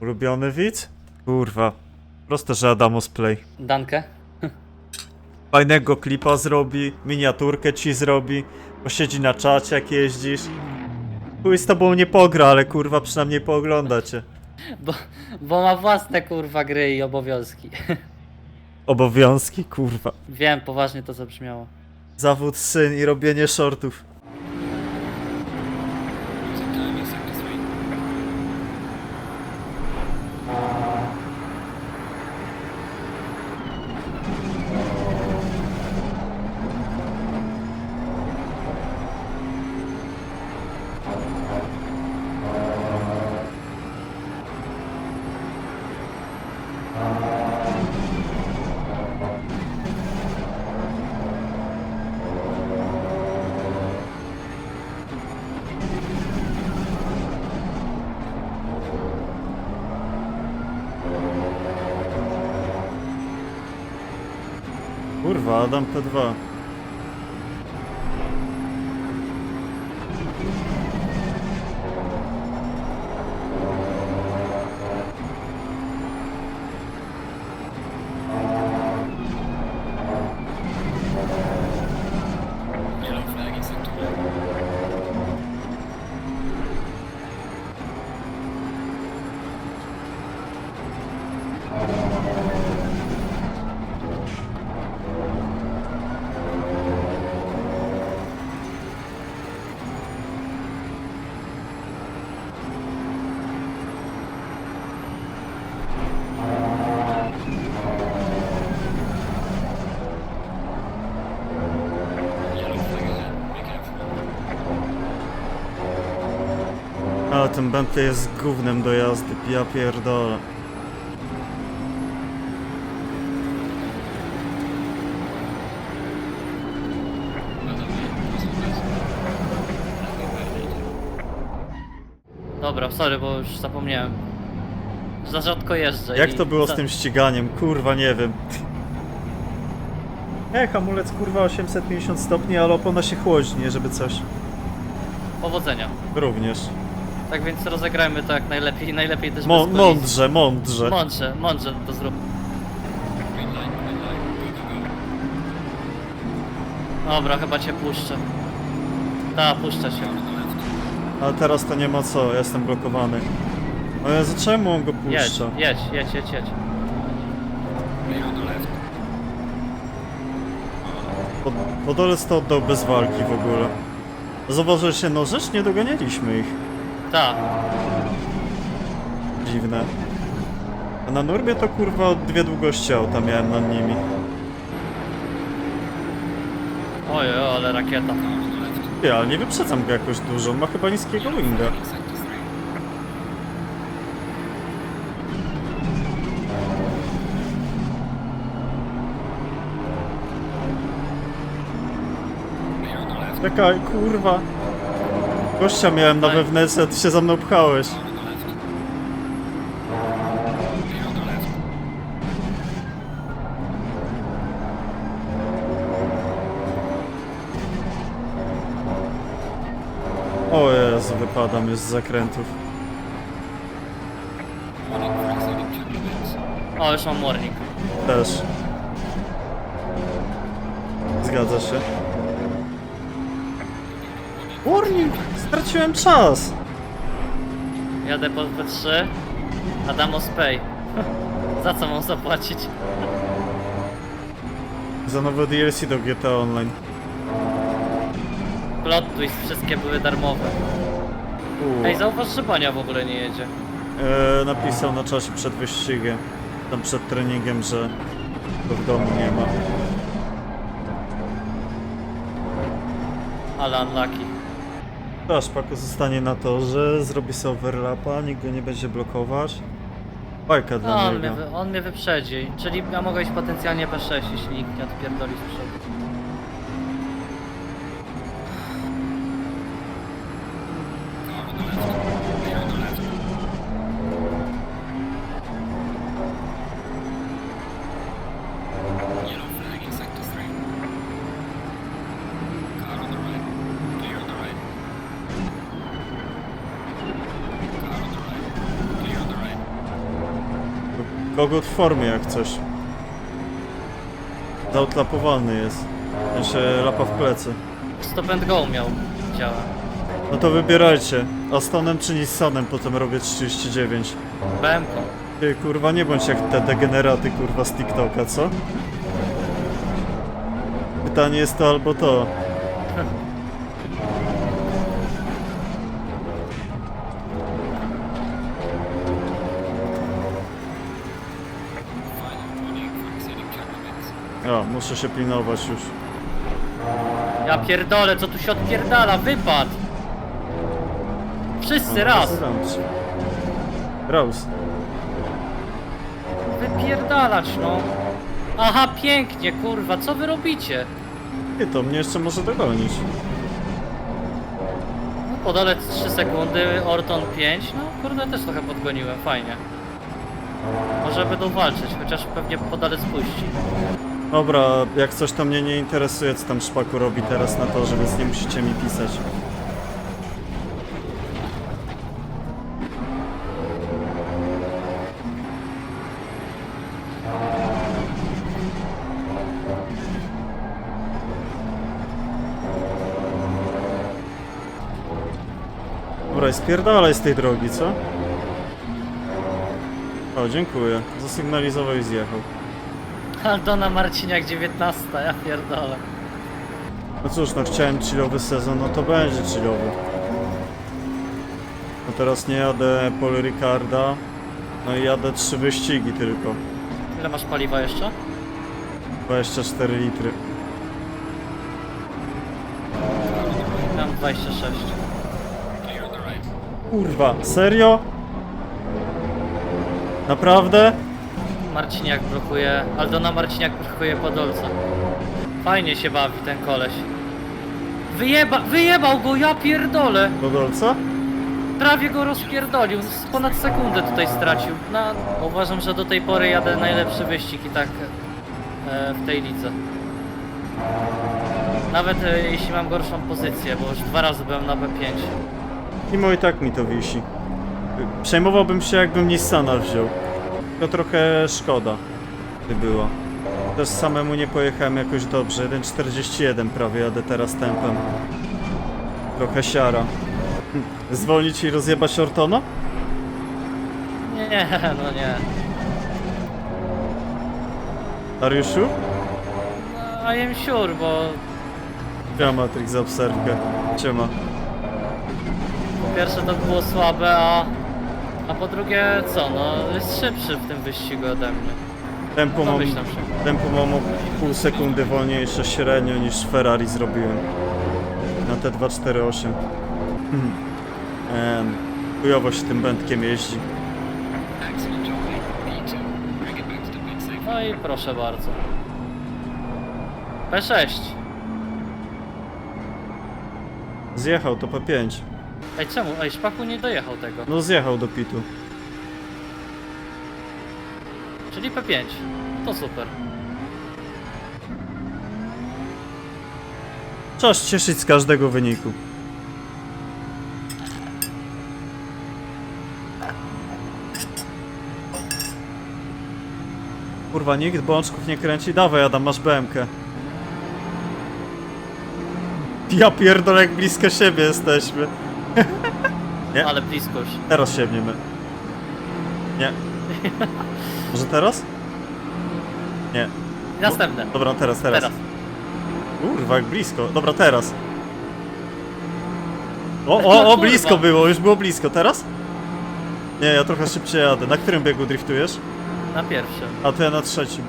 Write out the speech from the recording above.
Ulubiony widz? Kurwa. Proste, że Adamos Play. Dankę? Fajnego klipa zrobi, miniaturkę ci zrobi, posiedzi na czacie jak jeździsz. Chuj z tobą nie pogra, ale kurwa przynajmniej poogląda cię. Bo, bo ma własne kurwa gry i obowiązki. Obowiązki, kurwa. Wiem, poważnie to zabrzmiało. Zawód syn i robienie shortów. Kurwa, Adam P2. Ten Bentley jest gównem do jazdy, ja pierdolę. Dobra, sorry, bo już zapomniałem. Za rzadko jeżdżę. Jak i to było za... z tym ściganiem? Kurwa, nie wiem. E, hamulec kurwa 850 stopni, ale opona się chłodzi, nie żeby coś. Powodzenia. Również. Tak więc rozegrajmy to jak najlepiej, najlepiej też Mą- bez kolizji. mądrze, mądrze. Mądrze, mądrze to zrób. Dobra, chyba cię puszczę. Ta, puszczę się. Ale teraz to nie ma co, jestem blokowany. No ja czemu on go Jedź, puszcza? jedź, jedź, jedź, jedź. Pod, Podolec to oddał bez walki w ogóle. Zauważyłeś się, no rzecz nie doganialiśmy ich. Ta, Dziwne. A na Nurbie to kurwa dwie długości auta miałem nad nimi. oj, oj, ale rakieta. Nie, ale nie wyprzedzam go jakoś dużo, on ma chyba niskiego winga. Czekaj, kurwa. Gościa miałem na a ty się za mną pchałeś. O Jezu, wypadam już z zakrętów. O, już mam warning. Też. Zgadza się. Warning! Straciłem czas! Jadę po P3. Adamos Pay. Za co mam zapłacić? Za nowe DLC do GTA Online. Plot twist, wszystkie były darmowe. Uuu. Ej, zauważ, że Bania w ogóle nie jedzie. E, napisał na czasie przed wyścigiem, tam przed treningiem, że go w domu nie ma. Ale unlucky. Aż Paco zostanie na to, że zrobi sobie overlapa, nikt go nie będzie blokować. Bajka dla No, on, mnie, niego. wy- on mnie wyprzedzi. Czyli ja mogę iść potencjalnie P6, jeśli nikt nie odpierdoli z przodu. Kogut w formie jak coś. Zautlapowany jest. Się lapa w plecy. Stop and go miał działa. No to wybierajcie. Astonem czy Nissanem potem robię 39. BM-ką. Ty kurwa nie bądź jak te degeneraty kurwa z TikToka, co? Pytanie jest to albo to. A, muszę się pilnować już. Ja pierdolę, co tu się odpierdala? Wypad! Wszyscy raz! Raus. Wypierdalać, no. Aha, pięknie, kurwa, co wy robicie? Ty to mnie jeszcze może dogonić. No, Podolec 3 sekundy, Orton 5, no kurde też trochę podgoniłem, fajnie. Może będą walczyć, chociaż pewnie podalec puści. Dobra, jak coś to mnie nie interesuje, co tam Szpaku robi teraz na torze, więc nie musicie mi pisać. Dobra, spierdalaj z tej drogi, co? O, dziękuję. Zasygnalizował i zjechał. Aldona Marciniak 19, ja pierdolę. No cóż, no chciałem chillowy sezon, no to będzie chillowy. No teraz nie jadę Paul Ricarda, no i jadę trzy wyścigi tylko. Ile masz paliwa jeszcze? 24 litry. Mam 26. Clear on the right. Kurwa, serio? Naprawdę? Marciniak blokuje, Aldona Marciniak blokuje Podolca. Fajnie się bawi ten koleś. Wyjeba, wyjebał go, ja pierdolę! Podolca? Prawie go rozpierdolił, z ponad sekundę tutaj stracił. No, uważam, że do tej pory jadę najlepszy wyścig i tak e, w tej lidze. Nawet e, jeśli mam gorszą pozycję, bo już dwa razy byłem na B5. Mimo i tak mi to wisi. Przejmowałbym się jakbym Nissana wziął. To trochę szkoda by było. Też samemu nie pojechałem jakoś dobrze. 1.41 prawie jadę teraz tempem. Trochę siara. Zwolnić i rozjebać Ortona? Nie, no nie. Dariuszu? No, I am sure, bo Ja Matrix za obserwkę. Ciema. po pierwsze to było słabe, a, a po drugie co, no jest szybszy w tym wyścigu ode mnie. Tempo mam, się. tempo mam o pół sekundy wolniejsze średnio niż Ferrari zrobiłem. Na te 248. Hmm. Em, Chujowo się tym będkiem jeździ. Excellent job, mate. P2. Bring it back to the pit safe. No i proszę bardzo. P6. Zjechał to P5. Ej, czemu? Ej, Szpaku nie dojechał tego. No zjechał do pitu. Czyli P5. To super. Trzeba się cieszyć z każdego wyniku. Kurwa, nikt bączków nie kręci. Dawaj, Adam, masz BMK. Ja pierdolę, jak blisko siebie jesteśmy. Nie? Ale blisko już. Teraz sięgniemy. Nie. Może teraz? Nie. Następne. Dobra, teraz, teraz. Teraz. Kurwa, jak blisko. Dobra, teraz. O, No o, o, kurwa. blisko było, już było blisko. Teraz? Nie, ja trochę szybciej jadę. Na którym biegu driftujesz? Na pierwszym. A to ja na trzecim.